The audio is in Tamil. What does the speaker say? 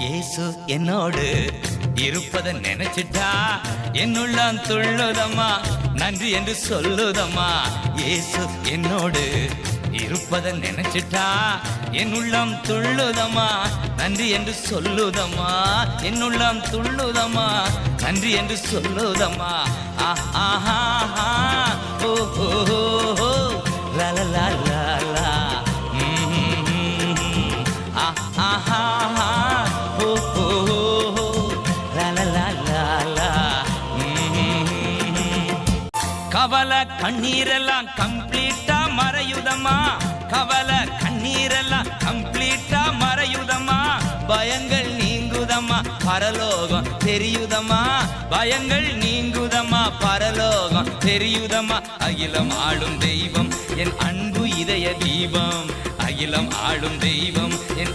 இயேசு என்னோடு இருப்பதை நினைச்சிட்டா. என்னுள்ளம் துள்ளுதம்மா நன்றி என்று சொல்லுதம்மா. இயேசு என்னோடு இருப்பதை நினைச்சிட்டா. என் உள்ளம் துள்ளுதம்மா நன்றி என்று சொல்லுதம்மா. என் உள்ளம் துள்ளுதம்மா நன்றி என்று சொல்லுதம்மா. ஆஹா. கவலை கண்ணீரெல்லாம் கம்ப்ளீட்டா மறையுதமா கவலை கண்ணீரெல்லாம் கம்ப்ளீட்டா மறையுதமா பயங்கள் நீங்குதமா பரலோகம் தெரியுதமா பயங்கள் நீங்குதமா பரலோகம் தெரியுதமா அகிலம் ஆளும் தெய்வம் என் அன்பு இதய தீபம். அகிலம் ஆளும் தெய்வம் என்